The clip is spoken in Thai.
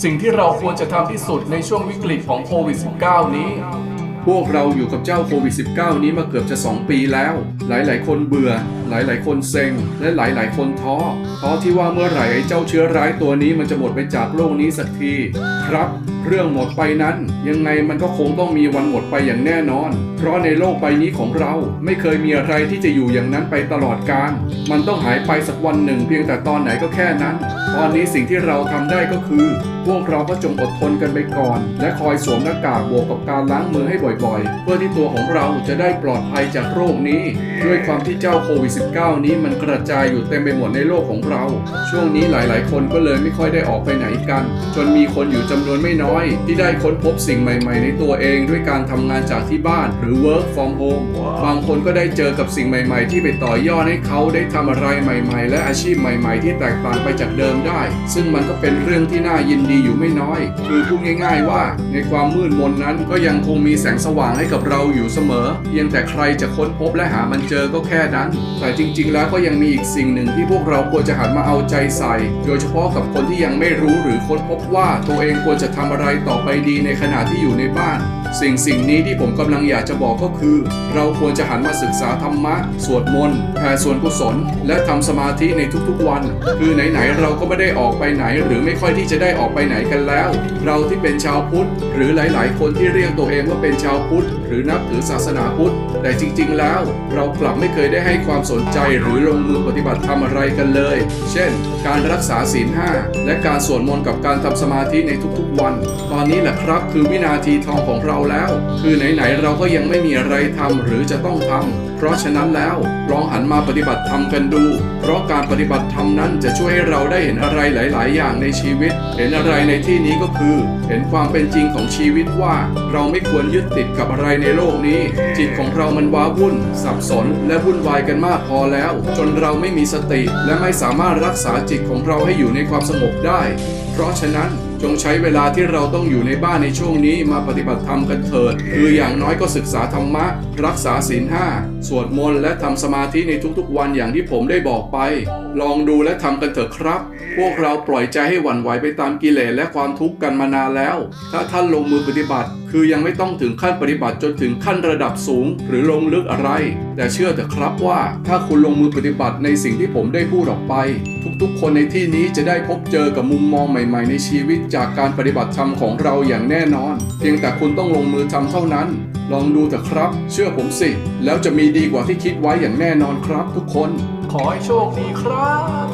สิ่งที่เราควรจะทำที่สุดในช่วงวิกฤตของโควิด -19 นี้ พวกเราอยู่กับเจ้าโควิด -19 นี้มาเกือบจะ 2 ปีแล้ว หลาย ๆ คนเบื่อ หลาย ๆ คนเซ็ง และหลาย ๆ คนท้อ ท้อที่ว่าเมื่อไหร่ไอ้เจ้าเชื้อร้ายตัวนี้มันจะหมดไปจากโลกนี้สักที ครับ เรื่องหมดไปนั้น ยังไงมันก็คงต้องมีวันหมดไปอย่างแน่นอน เพราะในโลกใบนี้ของเราไม่เคยมีอะไรที่จะอยู่อย่างนั้นไปตลอดกาลมันต้องหายไปสักวันหนึ่งเพียงแต่ตอนไหนก็แค่นั้น ตอนนี้สิ่งที่เราทำได้ก็คือ พวกเราก็จงอดทนกันไปก่อน และคอยสวมหน้ากากบวกกับการล้างมือให้บ่อยๆ เพื่อที่ตัวของเราจะได้ปลอดภัยจากโรคนี้ ด้วยความที่เจ้าโควิด -19 นี้มันกระจายอยู่เต็มไปหมดในโลกของเรา ช่วงนี้หลาย ๆ คนก็เลยไม่ค่อยได้ออกไปไหนกัน จนมีคนอยู่จำนวนไม่น้อยที่ได้ค้นพบสิ่งใหม่ ๆ ในตัวเองด้วยการทำงานจากที่บ้านหรือ work from home บางคนก็ได้เจอกับสิ่งใหม่ ๆ ที่ไปต่อยอดให้เขาได้ทำอะไรใหม่ ๆ และอาชีพใหม่ ๆ ที่แตกต่างไปจากเดิมได้ ซึ่งมันก็เป็นเรื่องที่น่ายินดีอยู่ไม่น้อย คือพูดง่าย ๆ ว่า ในความมืดมนนั้นก็ยังคงมีแสงสว่างให้กับเราอยู่เสมอ เพียงแต่ใครจะค้นพบและหามันเจอก็แค่นั้น แต่จริง ๆ แล้วก็ยังมีอีกสิ่งหนึ่งที่พวกเราควรจะหันมาเอาใจใส่ โดยเฉพาะกับคนที่ยังไม่รู้หรือค้นพบว่าตัวเองควรจะทำอะไรไรต่อไปดีในขณะที่อยู่ในบ้าน สิ่งสิ่งนี้ที่ผมกำลังอยากจะบอกก็คือ เราควรจะหันมาศึกษาธรรมะ สวดมนต์แผ่ส่วนกุศล และทำสมาธิในทุกๆวัน คือไหนๆเราก็ไม่ได้ออกไปไหน หรือไม่ค่อยที่จะได้ออกไปไหนกันแล้ว เราที่เป็นชาวพุทธ หรือหลาย ๆ คนที่เรียกตัวเองว่าเป็นชาวพุทธ หรือนับถือศาสนาพุทธ แต่จริง ๆ แล้ว เรากลับไม่เคยได้ให้ความสนใจหรือลงมือปฏิบัติทำอะไรกันเลย เช่น การรักษาศีลห้าและการสวดมนต์กับการทำสมาธิในทุกๆวัน ตอนนี้แหละครับ คือวินาทีทองของเราแล้ว คือไหนๆเราก็ยังไม่มีอะไรทำหรือจะต้องทำเพราะฉะนั้นแล้วลองหันมาปฏิบัติธรรมกันดู เพราะการปฏิบัติธรรมนั้นจะช่วยให้เราได้เห็นอะไรหลาย ๆ อย่างในชีวิต เห็นอะไรในที่นี้ก็คือ เห็นความเป็นจริงของชีวิตว่า เราไม่ควรยึดติดกับอะไรในโลกนี้ จิตของเรามันว้าวุ่น สับสน และวุ่นวายกันมากพอแล้ว จนเราไม่มีสติ และไม่สามารถรักษาจิตของเราให้อยู่ในความสงบได้ เพราะฉะนั้น จงใช้เวลาที่เราต้องอยู่ในบ้านในช่วงนี้มาปฏิบัติธรรมกันเถิด คืออย่างน้อยก็ศึกษาธรรมะรักษาศีลห้าสวดมนต์และทำสมาธิในทุกๆวันอย่างที่ผมได้บอกไป ลองดูและทำกันเถอะครับ พวกเราปล่อยใจให้หวั่นไหวไปตามกิเลสและความทุกข์กันมานานแล้ว ถ้าท่านลงมือปฏิบัติ คือยังไม่ต้องถึงขั้นปฏิบัติจนถึงขั้นระดับสูง หรือลงลึกอะไร แต่เชื่อเถอะครับว่า ถ้าคุณลงมือปฏิบัติในสิ่งที่ผมได้พูดออกไป ทุกๆ คนในที่นี้จะได้พบเจอกับมุมมองใหม่ ๆ ในชีวิตจากการปฏิบัติธรรมของเราอย่างแน่นอน เพียงแต่คุณต้องลงมือทำเท่านั้นลองดูเถอะครับ เชื่อผมสิ แล้วจะมีดีกว่าที่คิดไว้อย่างแน่นอนครับทุกคน ขอให้โชคดีครับ